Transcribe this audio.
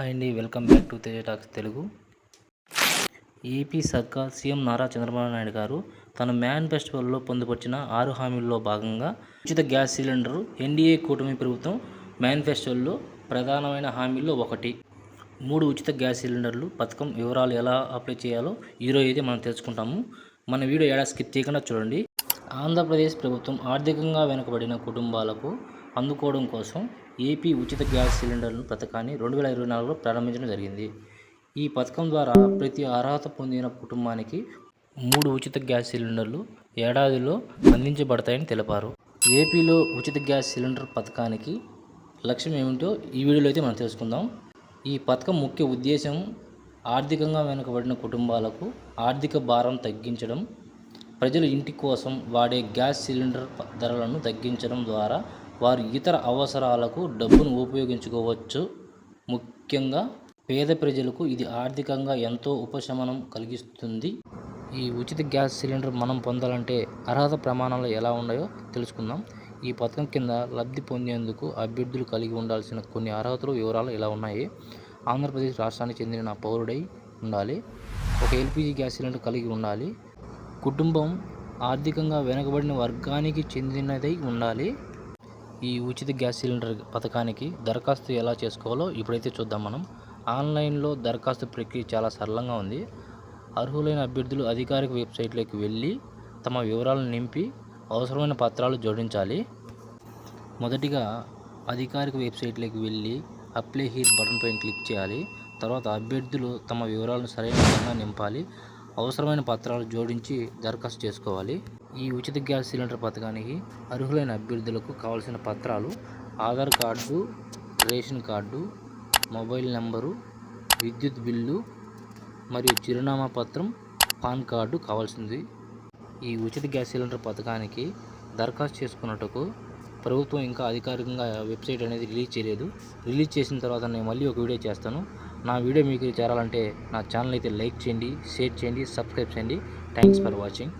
Hi అండి welcome back to Teja talks Telugu AP సర్కార్ CM Nara Chandrababu Naidu garu తన మేనిఫెస్టోలో పొందుపరిచిన ఆరు హామీల్లో భాగంగా ఉచిత గ్యాస్ సిలిండర్ ఎన్డీఏ కూటమి ప్రభుత్వం మేనిఫెస్టోల్లో ప్రధానమైన హామీల్లో ఒకటి. మూడు ఉచిత గ్యాస్ సిలిండర్లు పథకం వివరాలు ఎలా అప్లై చేయాలో ఈరోజు అయితే మనం తెలుసుకుంటాము. మన వీడియో ఏడా స్కిప్ చేయకుండా చూడండి. ఆంధ్రప్రదేశ్ ప్రభుత్వం ఆర్థికంగా వెనుకబడిన కుటుంబాలకు అందుకోవడం కోసం ఏపీ ఉచిత గ్యాస్ సిలిండర్లు పథకాన్ని రెండు వేల ఇరవై నాలుగులో ప్రారంభించడం జరిగింది. ఈ పథకం ద్వారా ప్రతి అర్హత పొందిన కుటుంబానికి మూడు ఉచిత గ్యాస్ సిలిండర్లు ఏడాదిలో అందించబడతాయని తెలిపారు. ఏపీలో ఉచిత గ్యాస్ సిలిండర్ పథకానికి లక్ష్యం ఏమిటో ఈ వీడియోలో అయితే మనం తెలుసుకుందాం. ఈ పథకం ముఖ్య ఉద్దేశం ఆర్థికంగా వెనుకబడిన కుటుంబాలకు ఆర్థిక భారం తగ్గించడం ప్రజలు ఇంటి కోసం వాడే గ్యాస్ సిలిండర్ ధరలను తగ్గించడం ద్వారా వారి ఇతర అవసరాలకు డబ్బును ఉపయోగించుకోవచ్చు. ముఖ్యంగా పేద ప్రజలకు ఇది ఆర్థికంగా ఎంతో ఉపశమనం కలిగిస్తుంది. ఈ ఉచిత గ్యాస్ సిలిండర్ మనం పొందాలంటే అర్హత ప్రమాణాలు ఎలా ఉన్నాయో తెలుసుకుందాం. ఈ పథకం కింద లబ్ధి పొందేందుకు అభ్యర్థులు కలిగి ఉండాల్సిన కొన్ని అర్హతలు వివరాలు ఇలా ఉన్నాయి? ఆంధ్రప్రదేశ్ రాష్ట్రానికి చెందిన పౌరుడై ఉండాలి. ఒక ఎల్పిజి గ్యాస్ సిలిండర్ కలిగి ఉండాలి. కుటుంబం ఆర్థికంగా వెనుకబడిన వర్గానికి చెందినదై ఉండాలి. ఈ ఉచిత గ్యాస్ సిలిండర్ పథకానికి దరఖాస్తు ఎలా చేసుకోవాలో ఇప్పుడైతే చూద్దాం మనం. ఆన్లైన్లో దరఖాస్తు ప్రక్రియ చాలా సరళంగా ఉంది. అర్హులైన అభ్యర్థులు అధికారిక వెబ్సైట్లోకి వెళ్ళి తమ వివరాలను నింపి అవసరమైన పత్రాలు జోడించాలి. మొదటిగా అధికారిక వెబ్సైట్లోకి వెళ్ళి అప్లై హీర్ బటన్ పైన క్లిక్ చేయాలి. తర్వాత అభ్యర్థులు తమ వివరాలను సరైన విధంగా నింపాలి. అవసరమైన పత్రాలు జోడించి దరఖాస్తు చేసుకోవాలి. ఈ ఉచిత గ్యాస్ సిలిండర్ పథకానికి అర్హులైన అభ్యర్థులకు కావాల్సిన పత్రాలు Aadhaar card ration card mobile number విద్యుత్ బిల్లు మరియు చిరునామా పత్రం పాన్ కార్డు కావాల్సింది. ఈ ఉచిత గ్యాస్ సిలిండర్ పథకానికి దరఖాస్తు చేసుకున్నట్టుకు ప్రభుత్వం ఇంకా అధికారికంగా వెబ్సైట్ అనేది రిలీజ్ చేయలేదు. రిలీజ్ చేసిన తర్వాత నేను మళ్ళీ ఒక వీడియో చేస్తాను. నా వీడియో మీకు చేరాలంటే నా ఛానల్ అయితే లైక్ చేయండి షేర్ చేయండి సబ్స్క్రైబ్ చేయండి. Thanks for watching.